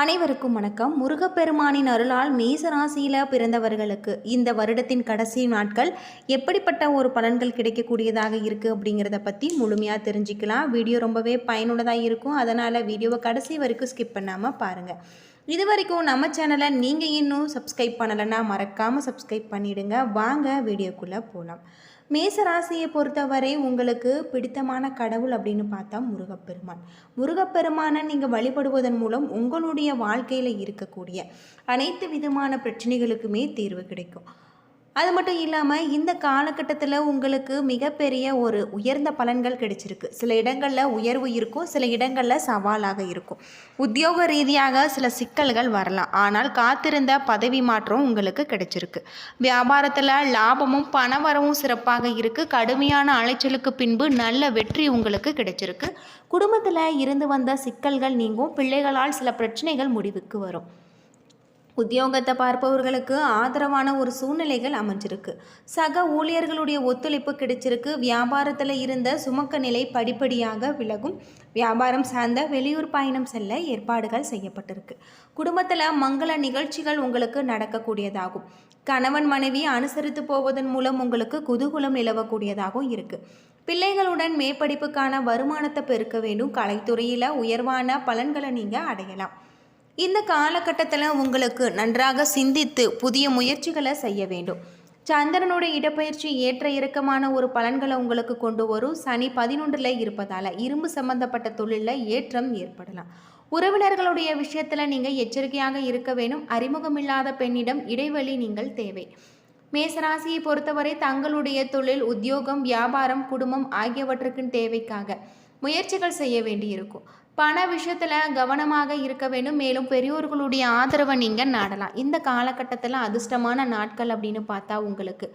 அனைவருக்கும் வணக்கம். முருகப்பெருமானின் அருளால் மேசராசியில் பிறந்தவர்களுக்கு இந்த வருடத்தின் கடைசி நாட்கள் எப்படிப்பட்ட ஒரு பலன்கள் கிடைக்கக்கூடியதாக இருக்குது அப்படிங்கிறத பற்றி முழுமையாக தெரிஞ்சுக்கலாம். வீடியோ ரொம்பவே பயனுள்ளதாக இருக்கும். அதனால் வீடியோவை கடைசி வரைக்கும் ஸ்கிப் பண்ணாமல் பாருங்கள் இது வரைக்கும் நம்ம சேனலை நீங்கள் இன்னும் சப்ஸ்கிரைப் பண்ணலைன்னா மறக்காமல் சப்ஸ்கிரைப் பண்ணிவிடுங்க வாங்க வீடியோக்குள்ளே போகலாம் மேசராசியை பொறுத்தவரை உங்களுக்கு பிடித்தமான கடவுள் அப்படின்னு பார்த்தா முருகப்பெருமான். முருகப்பெருமானை நீங்கள் வழிபடுவதன் மூலம் உங்களுடைய வாழ்க்கையில் இருக்கக்கூடிய அனைத்து விதமான பிரச்சனைகளுக்குமே தீர்வு கிடைக்கும். அது மட்டும் இல்லாமல் இந்த காலகட்டத்தில் உங்களுக்கு மிகப்பெரிய ஒரு உயர்ந்த பலன்கள் கிடைச்சிருக்கு. சில இடங்களில் உயர்வு இருக்கும் சில இடங்களில் சவாலாக இருக்கும். உத்தியோக ரீதியாக சில சிக்கல்கள் வரலாம். ஆனால் காத்திருந்த பதவி மாற்றம் உங்களுக்கு கிடைச்சிருக்கு. வியாபாரத்தில் லாபமும் பணவரவும் சிறப்பாக இருக்குது கடுமையான அலைச்சலுக்கு பின்பு நல்ல வெற்றி உங்களுக்கு கிடைச்சிருக்கு. குடும்பத்தில் இருந்து வந்த சிக்கல்கள் நீங்கும். பிள்ளைகளால் சில பிரச்சனைகள் முடிவுக்கு வரும். உத்தியோகத்தை பார்ப்பவர்களுக்கு ஆதரவான ஒரு சூழ்நிலைகள் அமைஞ்சிருக்கு. சக ஊழியர்களுடைய ஒத்துழைப்பு கிடைச்சிருக்கு. வியாபாரத்தில் இருந்த சுமக்க நிலை படிப்படியாக விலகும். வியாபாரம் சார்ந்த வெளியூர் பயணம் செல்ல ஏற்பாடுகள் செய்யப்பட்டிருக்கு. குடும்பத்தில் மங்கள நிகழ்ச்சிகள் உங்களுக்கு நடக்கக்கூடியதாகும். கணவன் மனைவி அனுசரித்து போவதன் மூலம் உங்களுக்கு குதூகுலம் நிலவக்கூடியதாகவும் இருக்குது பிள்ளைகளுடன் மேற்படிப்புக்கான வருமானத்தை பெருக்க வேண்டும். கலைத்துறையில் உயர்வான பலன்களை நீங்கள் அடையலாம். இந்த காலகட்டத்தில் உங்களுக்கு நன்றாக சிந்தித்து புதிய முயற்சிகளை செய்ய வேண்டும். சந்திரனுடைய இடப்பெயர்ச்சி ஏற்ற இறக்கமான ஒரு பலன்களை உங்களுக்கு கொண்டு வரும். சனி பதினொன்றில் இருப்பதால் இரும்பு சம்பந்தப்பட்ட தொழிலில் ஏற்றம் ஏற்படலாம். உறவினர்களுடைய விஷயத்தில் நீங்கள் எச்சரிக்கையாக இருக்க வேண்டும். அறிமுகமில்லாத பெண்ணிடம் இடைவெளி நீங்கள் தேவை. மேசராசியை பொறுத்தவரை தங்களுடைய தொழில் உத்தியோகம் வியாபாரம் குடும்பம் ஆகியவற்றுக்கு தேவைக்காக முயற்சிகள் செய்ய வேண்டியிருக்கும். பண விஷயத்தில் கவனமாக இருக்க வேண்டும். மேலும் பெரியோர்களுடைய ஆதரவை நீங்கள் நாடலாம். இந்த காலகட்டத்தில் அதிர்ஷ்டமான நாட்கள் அப்படின்னு பார்த்தா உங்களுக்கு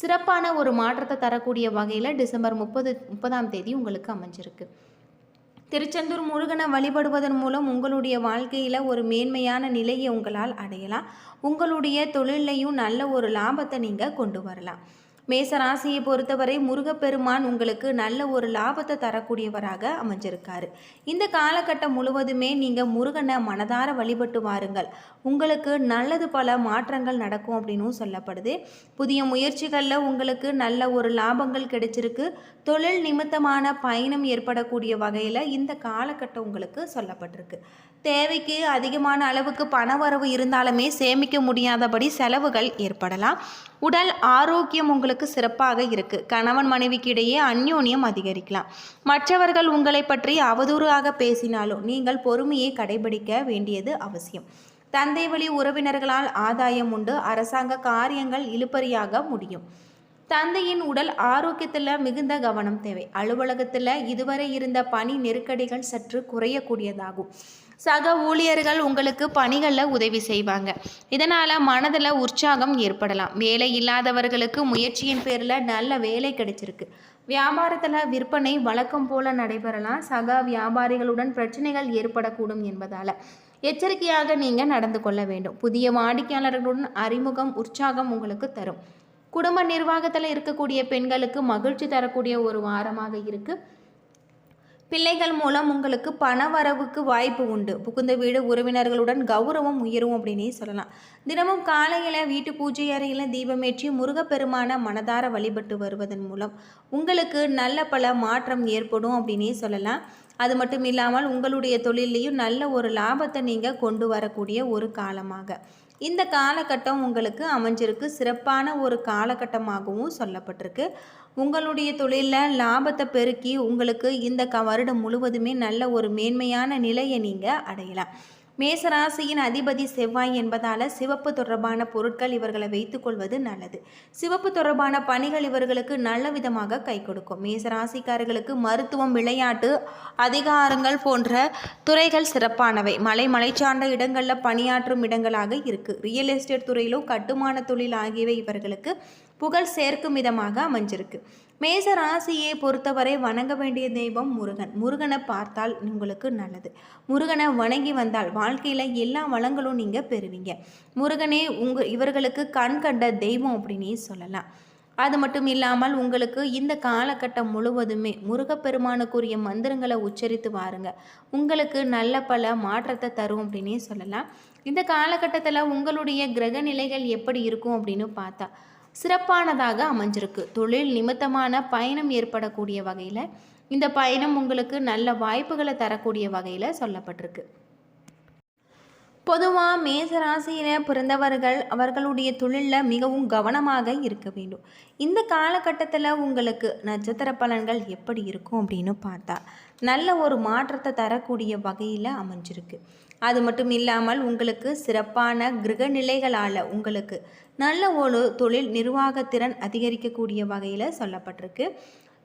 சிறப்பான ஒரு மாற்றத்தை தரக்கூடிய வகையில் டிசம்பர் முப்பது முப்பதாம் தேதி உங்களுக்கு அமைஞ்சிருக்கு. திருச்செந்தூர் முருகனை வழிபடுவதன் மூலம் உங்களுடைய வாழ்க்கையில் ஒரு மேன்மையான நிலையை உங்களால் அடையலாம். உங்களுடைய தொழிலையும் நல்ல ஒரு லாபத்தை நீங்கள் கொண்டு வரலாம். மேசராசியை பொறுத்தவரை முருகப்பெருமான் உங்களுக்கு நல்ல ஒரு லாபத்தை தரக்கூடியவராக அமைஞ்சிருக்காரு. இந்த காலகட்டம் முழுவதுமே நீங்கள் முருகனை மனதார வழிபட்டு வாருங்கள். உங்களுக்கு நல்லது பல மாற்றங்கள் நடக்கும் அப்படின்னும் சொல்லப்படுது. புதிய முயற்சிகளில் உங்களுக்கு நல்ல ஒரு லாபங்கள் கிடைச்சிருக்கு. தொழில் நிமித்தமான பயணம் ஏற்படக்கூடிய வகையில் இந்த காலகட்டம் உங்களுக்கு சொல்லப்பட்டிருக்கு. தேவைக்கு அதிகமான அளவுக்கு பணவரவு இருந்தாலுமே சேமிக்க முடியாதபடி செலவுகள் ஏற்படலாம். உடல் ஆரோக்கியம் உங்களுக்கு சிறப்பாக இருக்குது கணவன் மனைவிக்கு இடையே அந்யோன்யம் அதிகரிக்கலாம். மற்றவர்கள் உங்களை பற்றி அவதூறாக பேசினாலும் நீங்கள் பொறுமையை கடைபிடிக்க வேண்டியது அவசியம். தந்தை வழி உறவினர்களால் ஆதாயம் உண்டு. அரசாங்க காரியங்கள் இழுபறியாக முடியும். தந்தையின் உடல் ஆரோக்கியத்தில் மிகுந்த கவனம் தேவை. அலுவலகத்தில் இதுவரை இருந்த பணி நெருக்கடிகள் சற்று குறையக்கூடியதாகும். சக ஊழியர்கள் உங்களுக்கு பணிகளில் உதவி செய்வாங்க. இதனால் மனதில் உற்சாகம் ஏற்படலாம். வேலை இல்லாதவர்களுக்கு முயற்சியின் பேரில் நல்ல வேலை கிடைச்சிருக்கு. வியாபாரத்தில் விற்பனை வழக்கம் போல நடைபெறலாம். சக வியாபாரிகளுடன் பிரச்சனைகள் ஏற்படக்கூடும் என்பதால் எச்சரிக்கையாக நீங்கள் நடந்து கொள்ள வேண்டும். புதிய வாடிக்கையாளர்களுடன் அறிமுகம் உற்சாகம் உங்களுக்கு தரும். குடும்ப நிர்வாகத்தில் இருக்கக்கூடிய பெண்களுக்கு மகிழ்ச்சி தரக்கூடிய ஒரு வாரமாக இருக்குது பிள்ளைகள் மூலம் உங்களுக்கு பண வரவுக்கு வாய்ப்பு உண்டு. புகுந்த வீடு உறவினர்களுடன் கௌரவம் உயரும் அப்படின்னே சொல்லலாம். தினமும் காலையில் வீட்டு பூஜை அறையில் தீபமேற்றி முருகப்பெருமான மனதார வழிபட்டு வருவதன் மூலம் உங்களுக்கு நல்ல பல மாற்றம் ஏற்படும் அப்படின்னே சொல்லலாம். அது மட்டும் இல்லாமல் உங்களுடைய தொழிலையும் நல்ல ஒரு லாபத்தை நீங்கள் கொண்டு வரக்கூடிய ஒரு காலமாக. இந்த காலகட்டம் உங்களுக்கு அமைஞ்சிருக்கு. சிறப்பான ஒரு காலகட்டமாகவும் சொல்லப்பட்டிருக்கு. உங்களுடைய தொழிலில் லாபத்தை பெருக்கி உங்களுக்கு இந்த க வருடம் முழுவதுமே நல்ல ஒரு மேன்மையான நிலையை நீங்கள் அடையலாம். மேசராசியின் அதிபதி செவ்வாய் என்பதால் சிவப்பு தொடர்பான பொருட்கள் இவர்களை வைத்துக்கொள்வது நல்லது. சிவப்பு தொடர்பான பணிகள் இவர்களுக்கு நல்ல விதமாக கை கொடுக்கும். மேசராசிக்காரர்களுக்கு மருத்துவம் விளையாட்டு அதிகாரங்கள் போன்ற துறைகள் சிறப்பானவை. மலை மலை சார்ந்த இடங்களில் பணியாற்றும் இடங்களாக இருக்குது ரியல் எஸ்டேட் துறையிலும் கட்டுமான தொழில் ஆகியவை இவர்களுக்கு புகழ் சேர்க்கும் விதமாக அமைஞ்சிருக்கு. மேச ராசியை பொறுத்தவரை வணங்க வேண்டிய தெய்வம் முருகன். முருகனை பார்த்தால் உங்களுக்கு நல்லது. முருகனை வணங்கி வந்தால் வாழ்க்கையில் எல்லா வளங்களும் நீங்கள் பெறுவீங்க. முருகனே உங்கள் இவர்களுக்கு கண் கண்ட தெய்வம் அப்படின்னே சொல்லலாம். அது மட்டும் இல்லாமல் உங்களுக்கு இந்த காலகட்டம் முழுவதுமே முருகப்பெருமானுக்குரிய மந்திரங்களை உச்சரித்து வாருங்க. உங்களுக்கு நல்ல பல மாற்றத்தை தரும் அப்படின்னே சொல்லலாம். இந்த காலகட்டத்தில் உங்களுடைய கிரக நிலைகள் எப்படி இருக்கும் அப்படின்னு பார்த்தா சிறப்பானதாக அமைஞ்சிருக்கு. தொழில் நிமித்தமான பயணம் ஏற்படக்கூடிய வகையில் இந்த பயணம் உங்களுக்கு நல்ல வாய்ப்புகளை தரக்கூடிய வகையில் சொல்லப்பட்டிருக்கு. பொதுவாக மேசராசியில் பிறந்தவர்கள் அவர்களுடைய தொழிலில் மிகவும் கவனமாக இருக்க வேண்டும். இந்த காலகட்டத்தில் உங்களுக்கு நட்சத்திர பலன்கள் எப்படி இருக்கும் அப்படின்னு பார்த்தா நல்ல ஒரு மாற்றத்தை தரக்கூடிய வகையில் அமைஞ்சிருக்கு. அது மட்டும் இல்லாமல் உங்களுக்கு சிறப்பான கிரக நிலைகளால் உங்களுக்கு நல்ல ஒரு தொழில் நிர்வாகத்திறன் அதிகரிக்கக்கூடிய வகையில் சொல்லப்பட்டிருக்கு.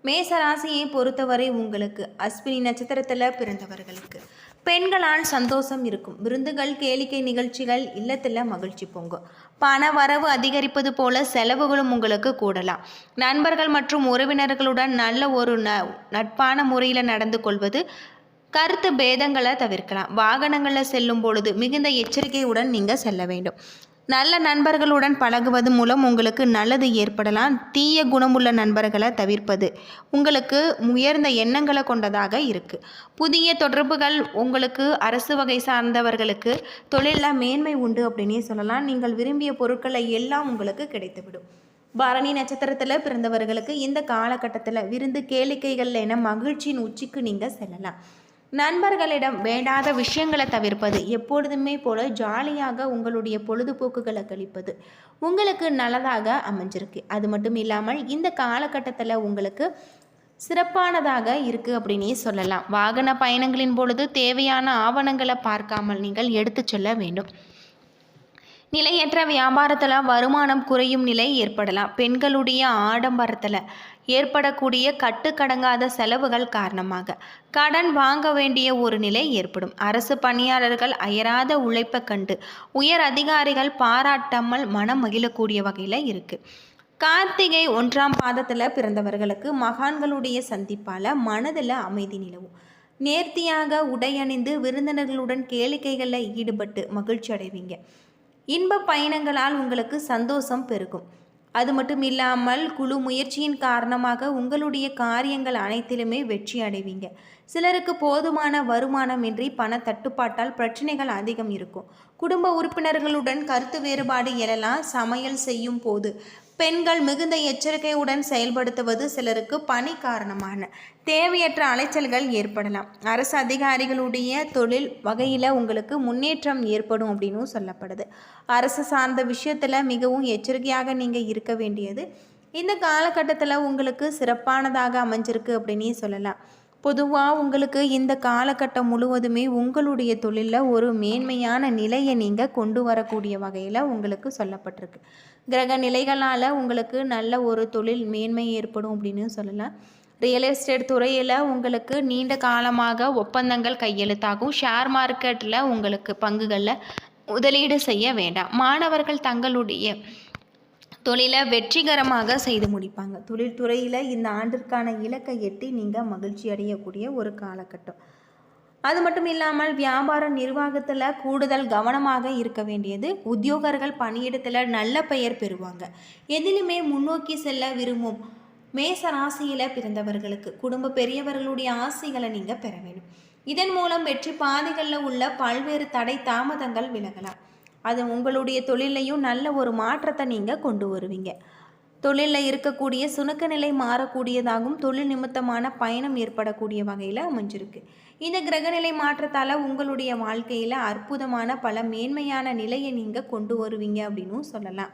மேச ராசியை பொறுத்தவரை உங்களுக்கு அஸ்வினி நட்சத்திரத்தில் பிறந்தவர்களுக்கு பெண்களால் சந்தோஷம் இருக்கும். விருந்துகள் கேளிக்கை நிகழ்ச்சிகள் இல்லத்தில் மகிழ்ச்சி பொங்கும். பண வரவு அதிகரிப்பது போல செலவுகளும் உங்களுக்கு கூடலாம். நண்பர்கள் மற்றும் உறவினர்களுடன் நல்ல ஒரு ந நட்பான முறையில் நடந்து கொள்வது கருத்து பேதங்களை தவிர்க்கலாம். வாகனங்களில் செல்லும் பொழுது மிகுந்த எச்சரிக்கையுடன் நீங்கள் செல்ல வேண்டும். நல்ல நண்பர்களுடன் பழகுவது மூலம் உங்களுக்கு நல்லது ஏற்படலாம். தீய குணமுள்ள நண்பர்களை தவிர்ப்பது உங்களுக்கு உயர்ந்த எண்ணங்களை கொண்டதாக இருக்குது புதிய தொடர்புகள் உங்களுக்கு அரசு வகை சார்ந்தவர்களுக்கு தொழிலில் மேன்மை உண்டு அப்படின்னே சொல்லலாம். நீங்கள் விரும்பிய பொருட்களை எல்லாம் உங்களுக்கு கிடைத்துவிடும். பரணி நட்சத்திரத்தில் பிறந்தவர்களுக்கு இந்த காலகட்டத்தில் விருந்து கேளிக்கைகள் என மகிழ்ச்சியின் உச்சிக்கு நீங்கள் செல்லலாம். நண்பர்களிடம் வேண்டாத விஷயங்களை தவிர்ப்பது எப்பொழுதுமே போல ஜாலியாக உங்களுடைய பொழுதுபோக்குகளை கழிப்பது உங்களுக்கு நல்லதாக அமைஞ்சிருக்கு. அது மட்டும் இல்லாமல் இந்த காலகட்டத்தில் உங்களுக்கு சிறப்பானதாக இருக்குது அப்படின்னே சொல்லலாம். வாகன பயணங்களின் பொழுது தேவையான ஆவணங்களை பார்க்காமல் நீங்கள் எடுத்து செல்ல வேண்டும். நிலையற்ற வியாபாரத்தில் வருமானம் குறையும் நிலை ஏற்படலாம். பெண்களுடைய ஆடம்பரத்தில் ஏற்படக்கூடிய கட்டுக்கடங்காத செலவுகள் காரணமாக கடன் வாங்க வேண்டிய ஒரு நிலை ஏற்படும். அரசு பணியாளர்கள் அயராத உழைப்பை கண்டு உயர் அதிகாரிகள் பாராட்டாமல் மனம் மகிழக்கூடிய வகையில் இருக்குது கார்த்திகை ஒன்றாம் பாதத்தில் பிறந்தவர்களுக்கு மகான்களுடைய சந்திப்பால் மனதில் அமைதி நிலவும். நேர்த்தியாக உடையணிந்து விருந்தினர்களுடன் கேளிக்கைகளில் ஈடுபட்டு மகிழ்ச்சி அடைவீங்க. இன்ப பயணங்களால் உங்களுக்கு சந்தோஷம் பெருகும். அது மட்டும் இல்லாமல் குழு முயற்சியின் காரணமாக உங்களுடைய காரியங்கள் அனைத்திலுமே வெற்றி அடைவீங்க. சிலருக்கு போதுமான வருமானமின்றி பண தட்டுப்பாட்டால் பிரச்சனைகள் அதிகம் இருக்கும். குடும்ப உறுப்பினர்களுடன் கருத்து வேறுபாடு எழலாம். சமையல் செய்யும் போது பெண்கள் மிகுந்த எச்சரிக்கையுடன் செயல்படுத்துவது சிலருக்கு பணி காரணமான தேவையற்ற அலைச்சல்கள் ஏற்படலாம். அரசு அதிகாரிகளுடைய தொழில் வகையில் உங்களுக்கு முன்னேற்றம் ஏற்படும் அப்படின்னு சொல்லப்படுது. அரசு சார்ந்த விஷயத்தில் மிகவும் எச்சரிக்கையாக நீங்கள் இருக்க வேண்டியது. இந்த காலகட்டத்தில் உங்களுக்கு சிறப்பானதாக அமைஞ்சிருக்கு அப்படின்னே சொல்லலாம். பொதுவாக உங்களுக்கு இந்த காலகட்டம் முழுவதுமே உங்களுடைய தொழிலில் ஒரு மேன்மையான நிலையை நீங்கள் கொண்டு வரக்கூடிய வகையில் உங்களுக்கு சொல்லப்பட்டிருக்கு. கிரக நிலைகளால் உங்களுக்கு நல்ல ஒரு தொழில் மேன்மை ஏற்படும் அப்படின்னு சொல்லலாம். ரியல் எஸ்டேட் துறையில் உங்களுக்கு நீண்ட காலமாக ஒப்பந்தங்கள் கையெழுத்தாகும். ஷேர் மார்க்கெட்டில் உங்களுக்கு பங்குகளில் முதலீடு செய்ய வேண்டாம். மாணவர்கள் தங்களுடைய தொழிலை வெற்றிகரமாக செய்து முடிப்பாங்க. தொழில்துறையில் இந்த ஆண்டிற்கான இலக்கை எட்டி நீங்கள் மகிழ்ச்சி அடையக்கூடிய ஒரு காலகட்டம். அது மட்டும் இல்லாமல் வியாபார நிர்வாகத்தில் கூடுதல் கவனமாக இருக்க வேண்டியது உத்தியோகர்கள் பணியிடத்தில் நல்ல பெயர் பெறுவாங்க. எதிலுமே முன்னோக்கி செல்ல விரும்பும் மேச ராசியில் பிறந்தவர்களுக்கு குடும்ப பெரியவர்களுடைய ஆசைகளை நீங்கள் பெற வேண்டும். இதன் மூலம் வெற்றி பாதைகளில் உள்ள பல்வேறு தடை தாமதங்கள் விலகலாம். அது உங்களுடைய தொழிலையும் நல்ல ஒரு மாற்றத்தை நீங்கள் கொண்டு வருவீங்க. தொழிலில் இருக்கக்கூடிய சுணக்க நிலை மாறக்கூடியதாகவும் தொழில் நிமித்தமான பயணம் ஏற்படக்கூடிய வகையில் அமைஞ்சிருக்கு. இந்த கிரகநிலை மாற்றத்தால் உங்களுடைய வாழ்க்கையில் அற்புதமான பல மேன்மையான நிலையை நீங்கள் கொண்டு வருவீங்க அப்படின்னும் சொல்லலாம்.